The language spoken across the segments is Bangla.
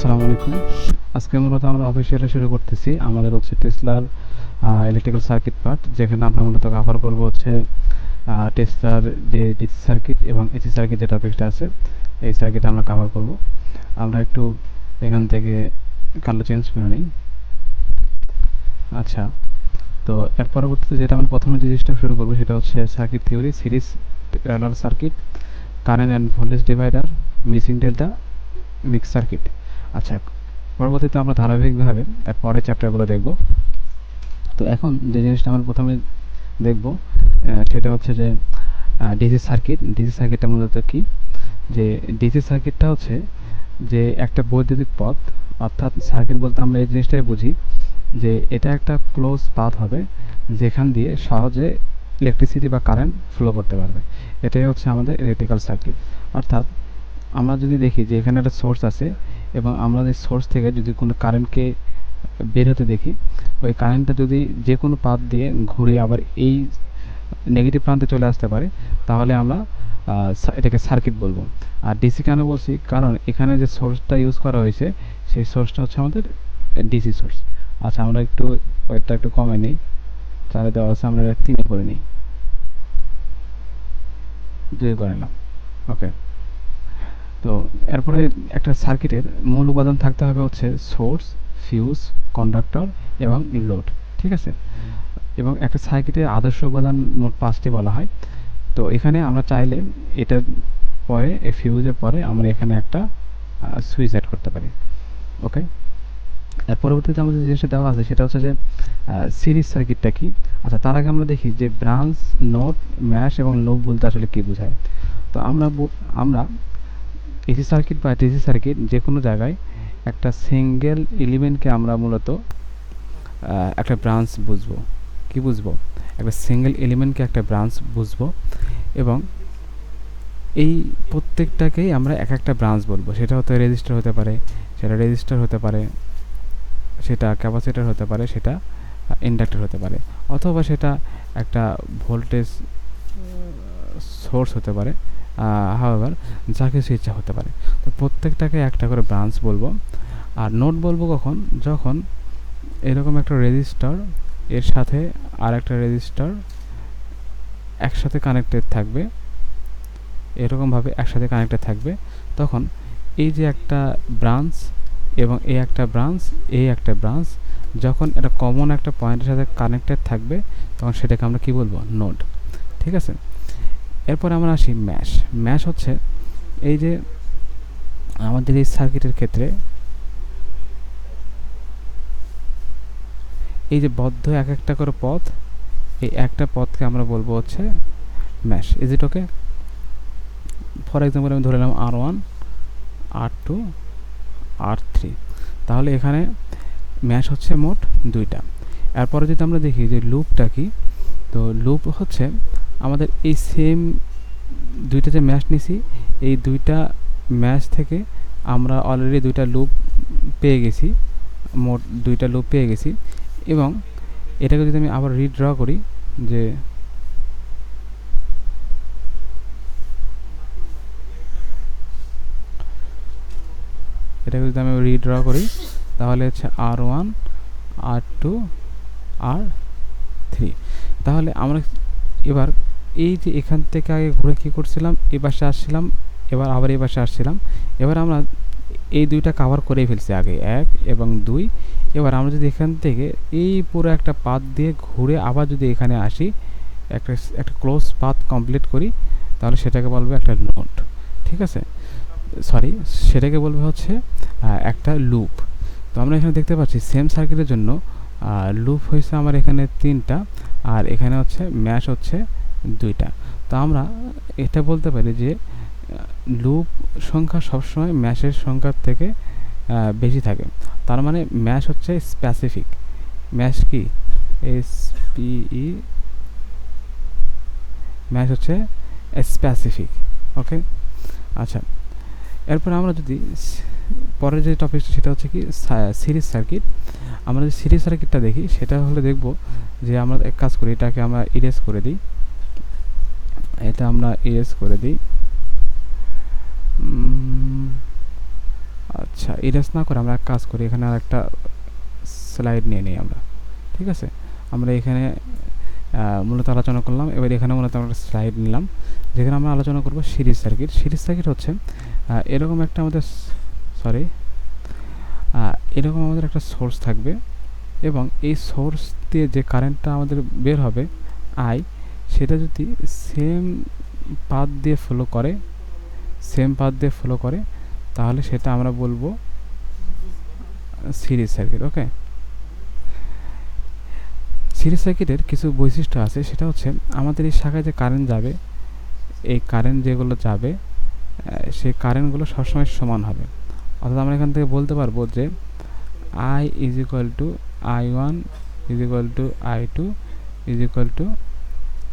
আসসালামু আলাইকুম। আজকে মূলত আমরা অফিসিয়ালি শুরু করতেছি আমাদের হচ্ছে টেসলার ইলেকট্রিক্যাল সার্কিট পার্ট যেখানে আমরা মূলত কভার করব হচ্ছে টেসলার যে ডিসি সার্কিট এবং এসি সার্কিট যে টপিকটা আছে, এই সার্কিট আমরা কভার করব। আমরা একটু এখান থেকে কালার চেঞ্জ করে নিই। আচ্ছা তো এর পরবর্তীতে যেটা আমরা প্রথমে যে জিনিসটা শুরু করব সেটা হচ্ছে circuit theory series parallel circuit current and voltage divider missing delta mix circuit আচ্ছা পরবর্তীতে আমরা ধারাবাহিকভাবে পরের চ্যাপ্টারগুলো দেখব। তো এখন যে জিনিসটা আমরা প্রথমে দেখব সেটা হচ্ছে যে ডিসি সার্কিট ডিসি সার্কিটটা মূলত কি? যে ডিসি সার্কিটটা হচ্ছে যে একটা বৈদ্যুতিক পথ, অর্থাৎ সার্কিট বলতে আমরা এই জিনিসটাই বুঝি যে এটা একটা ক্লোজ পাথ হবে, যেখান দিয়ে সহজে ইলেকট্রিসিটি বা কারেন্ট ফ্লো করতে পারবে। এটাই হচ্ছে আমাদের ইলেকট্রিক্যাল সার্কিট অর্থাৎ আমরা যদি দেখি যে এখানে একটা সোর্স আছে এবং আমরা এই সোর্স থেকে যদি কোনো কারেন্টকে বের হতে দেখি, ওই কারেন্টটা যদি যে কোনো পাত দিয়ে ঘুরে আবার এই নেগেটিভ প্রান্তে চলে আসতে পারে, তাহলে আমরা এটাকে সার্কিট বলব। আর ডিসি কেন বলছি? কারণ এখানে যে সোর্সটা ইউজ করা হয়েছে, সেই সোর্সটা হচ্ছে আমাদের ডিসি সোর্স আচ্ছা আমরা একটু ওয়েটটা একটু কমে নিই। তাহলে দেওয়া আছে আমরা তিনে করে নিই। দুই করে নিলাম। ওকে তো এরপরে একটা সার্কিটের মূল উপাদান থাকতে হবে হচ্ছে সোর্স, ফিউজ, কন্ডাক্টর এবং লোড, ঠিক আছে? এবং একটা সার্কিটের আদর্শ উপাদান মোট পাঁচটি বলা হয়। তো এখানে আমরা চাইলে এটার পরে, এই ফিউজের পরে আমরা এখানে একটা সুইচ অ্যাড করতে পারি, ওকে? এর পরবর্তীতে আমাদের যে জিনিসটা দেওয়া আছে সেটা হচ্ছে যে সিরিজ সার্কিটটা কি? আচ্ছা তার আগে আমরা দেখি যে ব্রাঞ্চ নোট ম্যাশ এবং লোভ বলতে আসলে কি বোঝায়? তো আমরা আমরা এসি সার্কিট বা ডিসি সার্কিট যে কোনো জায়গায় একটা সিঙ্গেল এলিমেন্টকে আমরা মূলত একটা ব্রাঞ্চ বুঝব। কি বুঝব? একটা সিঙ্গেল এলিমেন্টকে একটা ব্রাঞ্চ বুঝব এবং এই প্রত্যেকটাকেই আমরা এক একটা ব্রাঞ্চ বলব। সেটা হতে রেজিস্টার হতে পারে, সেটা রেজিস্টার হতে পারে, সেটা ক্যাপাসিটার হতে পারে, সেটা ইন্ডাক্টর হতে পারে। অথবা সেটা একটা ভোল্টেজ সোর্স হতে পারে। হাওয়ার যা কিছু ইচ্ছা হতে পারে। তো প্রত্যেকটাকে একটা করে ব্রাঞ্চ বলব। আর নোট বলব কখন? যখন এরকম একটা রেজিস্টার এর সাথে আর একটা রেজিস্টার একসাথে কানেক্টেড থাকবে, এরকমভাবে একসাথে কানেক্টেড থাকবে, তখন এই যে একটা ব্রাঞ্চ এবং এই একটা ব্রাঞ্চ এই একটা ব্রাঞ্চ যখন এটা কমন একটা পয়েন্টের সাথে কানেক্টেড থাকবে, তখন সেটাকে আমরা কি বলব? নোড ঠিক আছে? এরপর আমরা আসি ম্যাশ ম্যাশ হচ্ছে এই যে আমাদের এই সার্কিটের ক্ষেত্রে এই যে বদ্ধ এক একটা করে পথ, এই একটা পথকে আমরা বলব হচ্ছে mesh is it okay for example আমি ধরে নিলাম R one R two R three তাহলে এখানে ম্যাশ হচ্ছে মোট দুইটা। এরপরে যদি আমরা দেখি যে লুপটা কি, তো লুপ হচ্ছে আমাদের এই সেম দুইটা যে ম্যাচ নিছি, এই দুইটা ম্যাচ থেকে আমরা অলরেডি দুইটা লুপ পেয়ে গেছি, মোট দুইটা লুপ পেয়ে গেছি এবং এটাকে যদি আমি আবার রিড্র করি, যে এটাকে যদি আমি রিড্র করি, তাহলে হচ্ছে R one R two R three তাহলে আমরা এবার এই যে এখান থেকে আগে ঘুরে কী করছিলাম? এ পাশে আসছিলাম, এবার আবার এই পাশে আসছিলাম। এবার আমরা এই দুইটা কাভার করেই ফেলছি আগে, এক এবং দুই। এবার আমরা যদি এখান থেকে এই পুরো একটা পাত দিয়ে ঘুরে আবার যদি এখানে আসি, একটা একটা ক্লোজ পাথ কমপ্লিট করি, তাহলে সেটাকে বলবে একটা নোট ঠিক আছে? সরি সেটাকে বলবে হচ্ছে একটা লুপ তো আমরা এখানে দেখতে পাচ্ছি সেম সার্কিটের জন্য লুপ হয়েছে আমার এখানে তিনটা, আর এখানে হচ্ছে ম্যাশ হচ্ছে দুইটা। তো আমরা এটা বলতে পারি যে, লুপ সংখ্যা সবসময় ম্যাশের সংখ্যার থেকে বেশি থাকে। তার মানে ম্যাশ হচ্ছে স্পেসিফিক ম্যাশ কি? এস পিই ম্যাশ হচ্ছে স্পেসিফিক ওকে আচ্ছা এরপর আমরা যদি পরের যে টপিকটা সেটা হচ্ছে কি সিরিজ সার্কিট আমরা যদি সিরিজ সার্কিটটা দেখি, সেটা হলে দেখব যে আমরা এক কাজ করি, এটাকে আমরা ইরেজ করে দিই। এটা আমরা ইরেজ করে দিই। আচ্ছা ইরেজ না করে আমরা কাজ করি, এখানে আর একটা স্লাইড নিয়ে নিই আমরা, ঠিক আছে? আমরা এখানে মূলত আলোচনা করলাম, এবার এখানে মূলত আমরা স্লাইড নিলাম, যেখানে আমরা আলোচনা করব সিরিজ সার্কিট সিরিজ সার্কিট হচ্ছে এরকম একটা আমাদের সরি এরকম আমাদের একটা সোর্স থাকবে এবং এই সোর্স দিয়ে যে কারেন্টটা আমাদের বের হবে আই সেটা যদি সেম পাথ দিয়ে ফলো করে সেম পাথ দিয়ে ফলো করে, তাহলে সেটা আমরা বলব সিরিজ সার্কিট ওকে সিরিজ সার্কিটের কিছু বৈশিষ্ট্য আছে, সেটা হচ্ছে আমাদের এই শাখায় যে কারেন্ট যাবে, এই কারেন্ট যেগুলো যাবে সেই কারেন্টগুলো সবসময় সমান হবে। অর্থাৎ আমরা এখান থেকে বলতে পারব যে I is equal to I one is equal to I two is equal to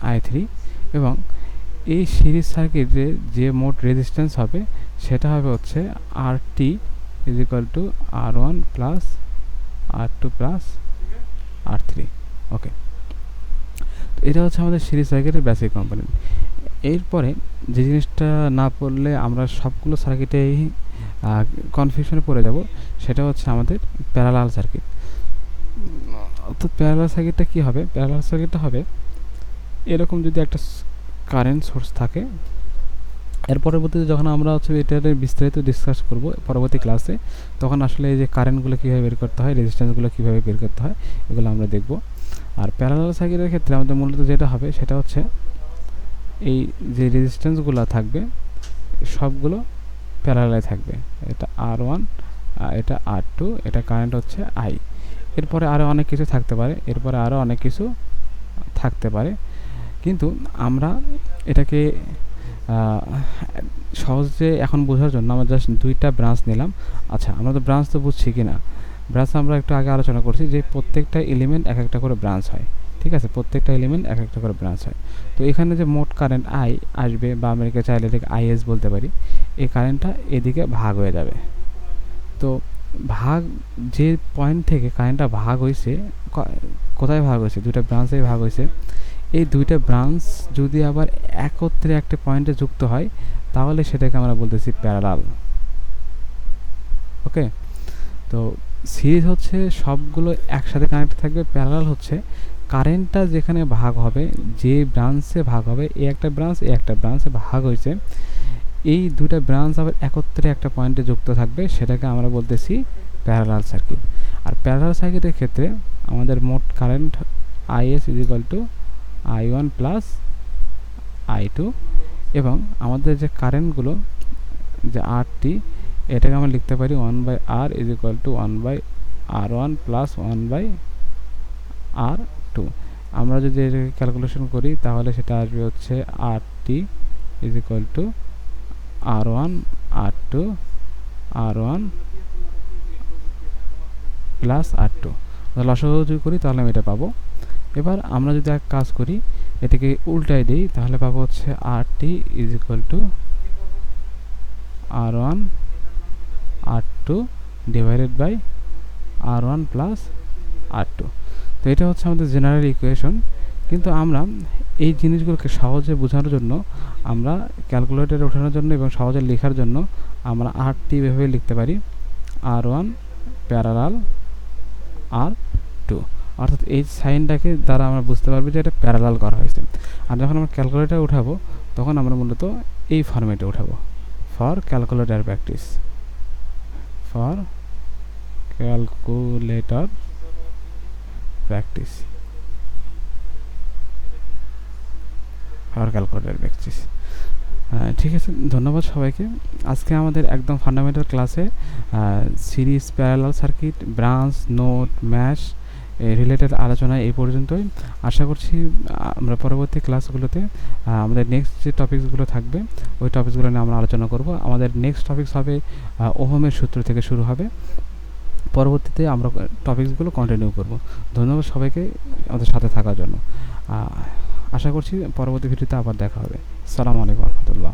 I three এবং এই সিরিজ সার্কিটে যে মোট রেজিস্ট্যান্স হবে, সেটা হবে হচ্ছে R T is to R one plus R two plus R three okay এটা হচ্ছে আমাদের সিরিজ সার্কিটের বেসিক কম্পোনেন্ট এরপরে যে জিনিসটা না পড়লে আমরা সবগুলো সার্কিটেই কনফিউশনে পড়ে যাব, সেটা হচ্ছে আমাদের প্যারালাল সার্কিট তো প্যারালাল সার্কিটটা কী হবে? প্যারালাল সার্কিটটা হবে এরকম যদি একটা কারেন্ট সোর্স থাকে, এর পরবর্তীতে যখন আমরা হচ্ছে এটার বিস্তারিত ডিসকাস করব পরবর্তী ক্লাসে তখন আসলে এই যে কারেন্টগুলো কীভাবে বের করতে হয় রেজিস্ট্যান্সগুলো কীভাবে বের করতে হয়, এগুলো আমরা দেখব। আর প্যারালাল সার্কিটের ক্ষেত্রে আমাদের মূলত যেটা হবে, সেটা হচ্ছে এই যে রেজিস্ট্যান্সগুলো থাকবে, সবগুলো প্যারালালে থাকবে। এটা আর ওয়ান এটা আর টু এটা কারেন্ট হচ্ছে আই এরপরে আরও অনেক কিছু থাকতে পারে, এরপরে আরও অনেক কিছু থাকতে পারে। কিন্তু আমরা এটাকে সহজে এখন বোঝার জন্য আমরা জাস্ট দুইটা ব্রাঞ্চ নিলাম। আচ্ছা আমরা তো ব্রাঞ্চ তো বুঝছি কি না ব্রাঞ্চ আমরা একটু আগে আলোচনা করছি যে প্রত্যেকটা এলিমেন্ট এক একটা করে ব্রাঞ্চ হয়। ঠিক আছে? প্রত্যেকটা এলিমেন্ট এক একটা করে ব্রাঞ্চ হয়। তো এখানে যে মোট কারেন্ট আই আসবে বা আমেরিকা চাইলে এটাকে আইএস বলতে পারি, এই কারেন্টটা এদিকে ভাগ হয়ে যাবে। তো ভাগ, যে পয়েন্ট থেকে কারেন্টটা ভাগ হয়েছে কোথায় ভাগ হয়েছে দুইটা ব্রাঞ্চে ভাগ হয়েছে এই দুইটা ব্রাঞ্চ যদি আবার একত্রে একটা পয়েন্টে যুক্ত হয়, তাহলে সেটাকে আমরা বলতেছি প্যারালাল ওকে তো সিরিজ হচ্ছে সবগুলো একসাথে কানেক্ট থাকবে প্যারালাল হচ্ছে কারেন্টটা যেখানে ভাগ হবে, যে ব্রাঞ্চে ভাগ হবে এই একটা ব্রাঞ্চ এ একটা ব্রাঞ্চে ভাগ হয়েছে। এই দুটা ব্রাঞ্চ আবার একত্রে একটা পয়েন্টে যুক্ত থাকবে, সেটাকে আমরা বলতেছি প্যারালাল সার্কিট আর প্যারালাল সার্কিটের ক্ষেত্রে আমাদের মোট current I S is equal to I one plus I two এবং আমাদের যে কারেন্টগুলো যে আরটি এটাকে আমরা লিখতে পারি one by R is equal to one by R one plus one by R two আমরা যদি এটাকে ক্যালকুলেশন করি, তাহলে সেটা আসবে হচ্ছে R T is equal to R one R two R one plus R two লসাগু যদি করি, তাহলে আমি এটা পাবো। এবার আমরা যদি এক কাজ করি, এটাকে উল্টায় দিই, তাহলে পাবো হচ্ছে R T is equal to R one R two divided by R one plus R two তো এটা হচ্ছে আমাদের জেনারেল ইকুয়েশন কিন্তু আমরা এই জিনিসগুলোকে সহজে বোঝানোর জন্য, আমরা ক্যালকুলেটরে ওঠানোর জন্য এবং সহজে লেখার জন্য আমরা আর টি এভাবে লিখতে পারি। আর ওয়ান প্যারালাল আর অর্থাৎ এই সাইনটাকে দ্বারা আমরা বুঝতে পারব যে এটা প্যারালাল করা হয়েছে। আর যখন আমরা ক্যালকুলেটার উঠাবো, তখন আমরা মূলত এই ফরম্যাটে উঠাবো। For calculator practice for calculator practice for calculator practice ঠিক আছে, ধন্যবাদ সবাইকে। আজকে আমাদের একদম ফান্ডামেন্টাল ক্লাসে series parallel circuit branch node mesh related আলোচনা এই পর্যন্তই। আশা করছি আমরা পরবর্তী ক্লাসগুলোতে আমাদের নেক্সট যে টপিকসগুলো থাকবে, ওই টপিকসগুলো নিয়ে আমরা আলোচনা করব। আমাদের নেক্সট টপিকস হবে ওহমের সূত্র থেকে শুরু হবে। পরবর্তীতে আমরা টপিকসগুলো কন্টিনিউ করব। ধন্যবাদ সবাইকে আমাদের সাথে থাকার জন্য। আশা করছি পরবর্তী ভিডিওতে আবার দেখা হবে। সালামু আলাইকুম রহমতুল্লাহ।